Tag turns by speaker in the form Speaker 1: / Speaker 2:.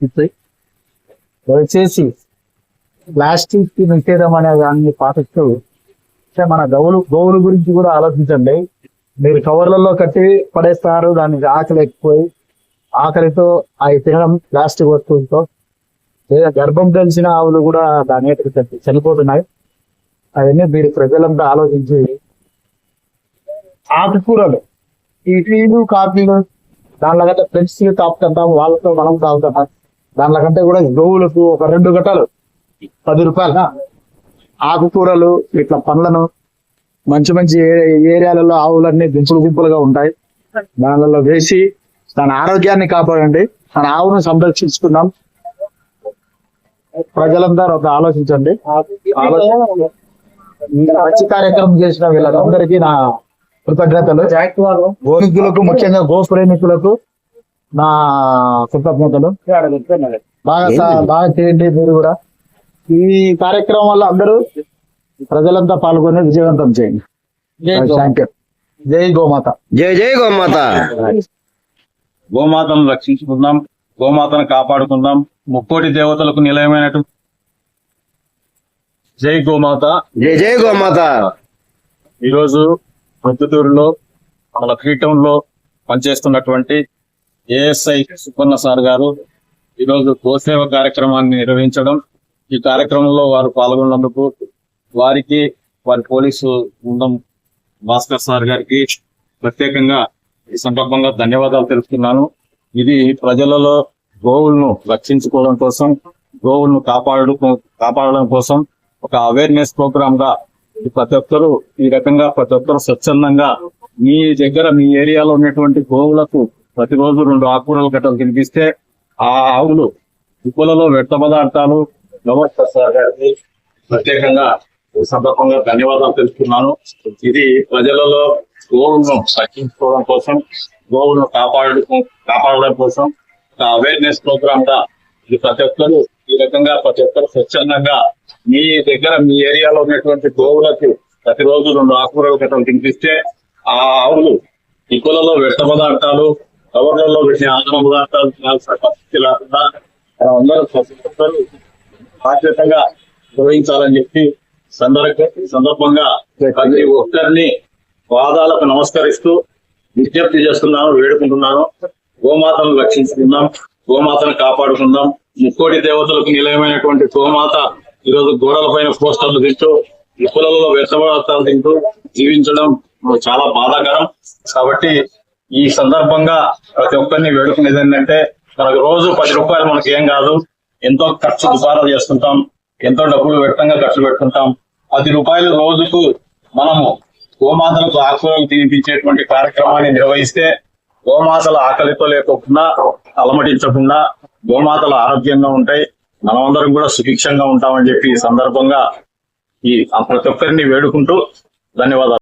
Speaker 1: ఇస్తాయి దయచేసి ప్లాస్టిక్కి నిషేధం అనే దాన్ని పాటిస్తూ మన గౌలు గోవుల గురించి కూడా ఆలోచించండి. మీరు కవర్లలో కట్టి పడేస్తారు దానికి ఆకలి ఆకలితో అవి తినడం ప్లాస్టిక్ వస్తువులతో లేదా గర్భం తెలిసిన ఆవులు కూడా దాని చనిపోతున్నాయి. అవన్నీ మీరు ప్రజలంతా ఆలోచించి ఆకుకూరలు ఈ టీలు కాఫీలు దానిలో కంటే ఫ్రెండ్స్ తాపుతుంటాం వాళ్ళతో మనం తాగుతుంటాం దానిలో కంటే కూడా గోవులకు ఒక రెండు గంటలు పది రూపాయలు. ఆకుకూరలు ఇట్లా పండ్లను మంచి మంచి ఏరియాలలో ఆవులన్నీ గుంపులు గుంపులుగా ఉంటాయి. దానిలో వేసి తన ఆరోగ్యాన్ని కాపాడండి. తన ఆవును సంరక్షించుకుందాం ప్రజలందరూ ఒక ఆలోచించండి. మంచి కార్యక్రమం చేసిన వీళ్ళందరికీ నా కృతజ్ఞతలు. గోనికులకు ముఖ్యంగా గో ప్రేమికులకు నా కృతజ్ఞతలు బాగా బాగా చేయండి మీరు కూడా. ఈ కార్యక్రమం వల్ల అందరూ ప్రజలంతా పాల్గొని విజయవంతం చేయండి. జై గోమాత.
Speaker 2: జై జై గోమాత.
Speaker 3: గోమాతను రక్షించుకుందాం గోమాతను కాపాడుకుందాం. ముక్కోటి దేవతలకు నిలయమైనటు జై గోమాత.
Speaker 2: జై జై గోమాత.
Speaker 3: ఈరోజు ప్రొద్దుటూరులో మన లో పనిచేస్తున్నటువంటి ఏఎస్ఐ సుపర్ణ సార్ గారు ఈరోజు గోసేవ కార్యక్రమాన్ని నిర్వహించడం. ఈ కార్యక్రమంలో వారు పాల్గొన్నందుకు వారికి వారి పోలీసు బృందం భాస్కర్ సార్ గారికి ప్రత్యేకంగా ఈ సందర్భంగా ధన్యవాదాలు తెలుపుతున్నాను. ఇది ప్రజలలో గోవులను రక్షించుకోవడం కోసం గోవులను కాపాడు కాపాడడం కోసం ఒక అవేర్నెస్ ప్రోగ్రామ్గా ప్రతి ఒక్కరు ఈ రకంగా ప్రతి ఒక్కరు స్వచ్ఛందంగా మీ దగ్గర మీ ఏరియాలో ఉన్నటువంటి గోవులకు ప్రతిరోజు రెండు ఆకుకూరల గట్టలు తినిపిస్తే ఆ ఆవులు ఉప్పులలో వ్యర్థ పదార్థాలు. నమస్కార్ సార్ గారికి ప్రత్యేకంగా సందర్భంగా ధన్యవాదాలు తెలుపుతున్నాను. ఇది ప్రజలలో గోవులను రక్షించుకోవడం కోసం గోవులను కాపాడు కాపాడడం కోసం ఒక అవేర్నెస్ ప్రోగ్రామ్గా ఇది ప్రతి ఒక్కరు ఈ రకంగా ప్రతి ఒక్కరు స్వచ్ఛందంగా మీ దగ్గర మీ ఏరియాలో ఉన్నటువంటి గోవులకు ప్రతిరోజు రెండు ఆకుకూరలు గట్టలు తినిపిస్తే ఆ ఆవులు ఇక్కులలో వ్యర్థ పదార్థాలు కవర్లలో పెట్టిన ఆహార పదార్థాలు తినాల్సిన పరిస్థితి లేకుండా అందరూ బాధ్యతగా నిర్వహించాలని చెప్పి సందర్భ సందర్భంగా ప్రతి ఒక్కరిని వాదాలకు నమస్కరిస్తూ విజ్ఞప్తి చేస్తున్నాను వేడుకుంటున్నాను. గోమాతను రక్షించుకుందాం గోమాతను కాపాడుకుందాం. ముక్కోటి దేవతలకు నిలయమైనటువంటి గోమాత ఈరోజు గోడల పైన పోస్టర్లు తింటూ ఇప్పులలో వ్యర్థపదార్థాలు తింటూ జీవించడం చాలా బాధాకరం. కాబట్టి ఈ సందర్భంగా ప్రతి ఒక్కరిని వేడుకునేది ఏంటంటే మనకు రోజు పది రూపాయలు మనకి ఏం కాదు. ఎంతో ఖర్చు దుకాణాలు చేస్తుంటాం. ఎంతో డబ్బులు వ్యక్తంగా ఖర్చు పెట్టుకుంటాం పది రూపాయలు రోజుకు మనము గోమాతలకు ఆకుకూరలు తినిపించేటువంటి కార్యక్రమాన్ని నిర్వహిస్తే గోమాతల ఆకలితో లేకోకుండా అలమటించకుండా గోమాతలు ఆరోగ్యంగా ఉంటాయి. మనమందరం కూడా సుభిక్షంగా ఉంటామని చెప్పి ఈ సందర్భంగా ఈ ప్రతి ఒక్కరిని వేడుకుంటూ ధన్యవాదాలు.